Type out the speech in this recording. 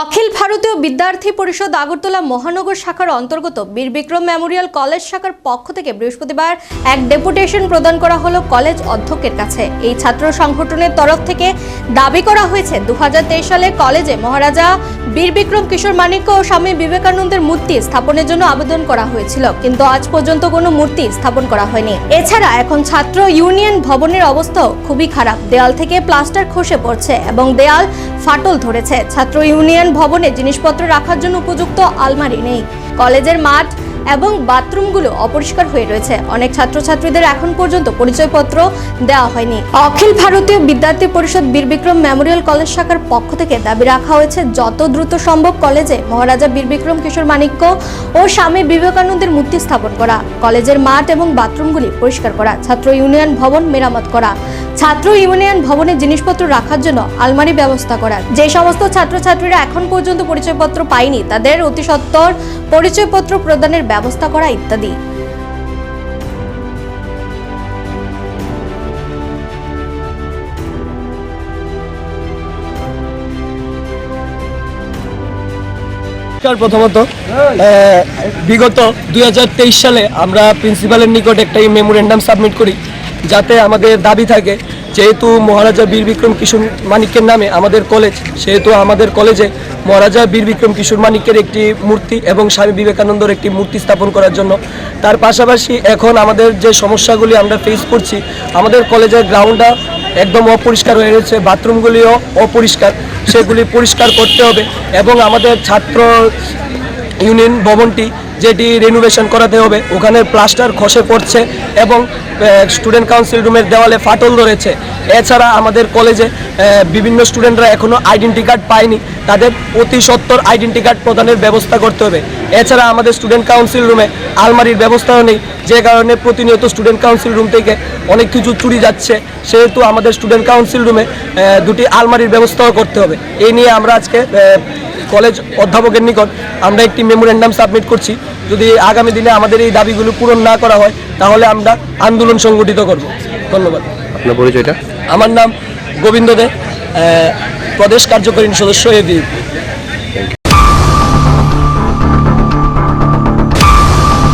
অখিল ভারতীয় বিদ্যার্থী পরিষদ আগরতলা মহানগর শাখার অন্তর্গত বীর বিক্রম মেমোরিয়াল কলেজ শাখার পক্ষ থেকে বৃহস্পতিবার এক ডেপুটেশন প্রদান করা হলো কলেজ অধ্যক্ষের কাছে। এই ছাত্র সংগঠনের তরফ থেকে দাবি করা হয়েছে দু হাজার তেইশ সালে কলেজে মহারাজা বীর বিক্রম কিশোর মানিক্য ও স্বামী বিবেকানন্দের মূর্তি স্থাপনের জন্য আবেদন করা হয়েছিল, কিন্তু আজ পর্যন্ত কোনো মূর্তি স্থাপন করা হয়নি। এছাড়া এখন ছাত্র ইউনিয়ন ভবনের অবস্থাও খুবই খারাপ। দেয়াল থেকে প্লাস্টার খসে পড়ছে এবং দেয়াল ফাটল ধরেছে। ছাত্র ইউনিয়ন ভবনে জিনিসপত্র রাখার জন্য উপযুক্ত আলমারি নেই। কলেজের মাঠ এবং বাথরুমগুলো অপরিষ্কার হয়ে রয়েছে। অনেক ছাত্রছাত্রীদের এখন পর্যন্ত পরিচয়পত্র দেওয়া হয়নি। অখিল ভারতীয় বিদ্যার্থী পরিষদ বীর বিক্রম মেমোরিয়াল কলেজ শাখার পক্ষ থেকে দাবি রাখা হয়েছে, যত দ্রুত সম্ভব কলেজে মহারাজা বীর বিক্রম কিশোর মানিক্য ও স্বামী বিবেকানন্দের মূর্তি স্থাপন করা, কলেজের মাঠ এবং বাথরুমগুলি পরিষ্কার করা, ছাত্র ইউনিয়ন ভবন মেরামত করা। ছাত্র ইউনিয়ন ভবনে জিনিসপত্র রাখার জন্য আলমারি ব্যবস্থা করা যে সমস্ত ছাত্রছাত্রীরা এখন পর্যন্ত পরিচয়পত্র পায়নি, তাদের অতি পরিচয়পত্র প্রদানের ব্যবস্থা করা ইত্যাদি। প্রথমত। বিগত দুই হাজার তেইশ সালে আমরা প্রিন্সিপালের নিকট একটা মেমোরেন্ডাম সাবমিট করি। যাতে আমাদের দাবি থাকে, যেহেতু মহারাজা বীর বিক্রম কিশোর মানিকের নামে আমাদের কলেজ, সেহেতু আমাদের কলেজে মহারাজা বীর বিক্রম কিশোর মানিকের একটি মূর্তি এবং স্বামী বিবেকানন্দর একটি মূর্তি স্থাপন করার জন্য। তার পাশাপাশি এখন আমাদের যে সমস্যাগুলি আমরা ফেস করছি, আমাদের কলেজের গ্রাউন্ডটা একদম অপরিষ্কার হয়ে রয়েছে বাথরুমগুলিও অপরিষ্কার, সেগুলি পরিষ্কার করতে হবে এবং আমাদের ছাত্র ইউনিয়ন ভবনটি যেটি রেনোভেশন করাতে হবে। ওখানে প্লাস্টার খসে পড়ছে এবং স্টুডেন্ট কাউন্সিল রুমের দেওয়ালে ফাটল ধরেছে। এছাড়া আমাদের কলেজে বিভিন্ন স্টুডেন্টরা এখনও আইডেন্টি কার্ড পায়নি। তাদের অতি সত্তর আইডেন্টি কার্ড প্রদানের ব্যবস্থা করতে হবে। এছাড়া আমাদের স্টুডেন্ট কাউন্সিল রুমে আলমারির ব্যবস্থাও নেই। যে কারণে প্রতিনিয়ত স্টুডেন্ট কাউন্সিল রুম থেকে অনেক কিছু চুরি যাচ্ছে। সেহেতু আমাদের স্টুডেন্ট কাউন্সিল রুমে দুটি আলমারির ব্যবস্থাও করতে হবে। এই নিয়ে আমরা আজকে কলেজ অধ্যাপকের নিকট আমরা একটি মেমোরেন্ডাম সাবমিট করছি। যদি আগামী দিনে আমাদের এই দাবিগুলো পূরণ না করা হয় তাহলে আমরা আন্দোলন সংগঠিত করব। ধন্যবাদ। আপনার পরিচয়টা? আমার নাম গোবিন্দ দে প্রদেশ কার্যকরী সদস্য এবি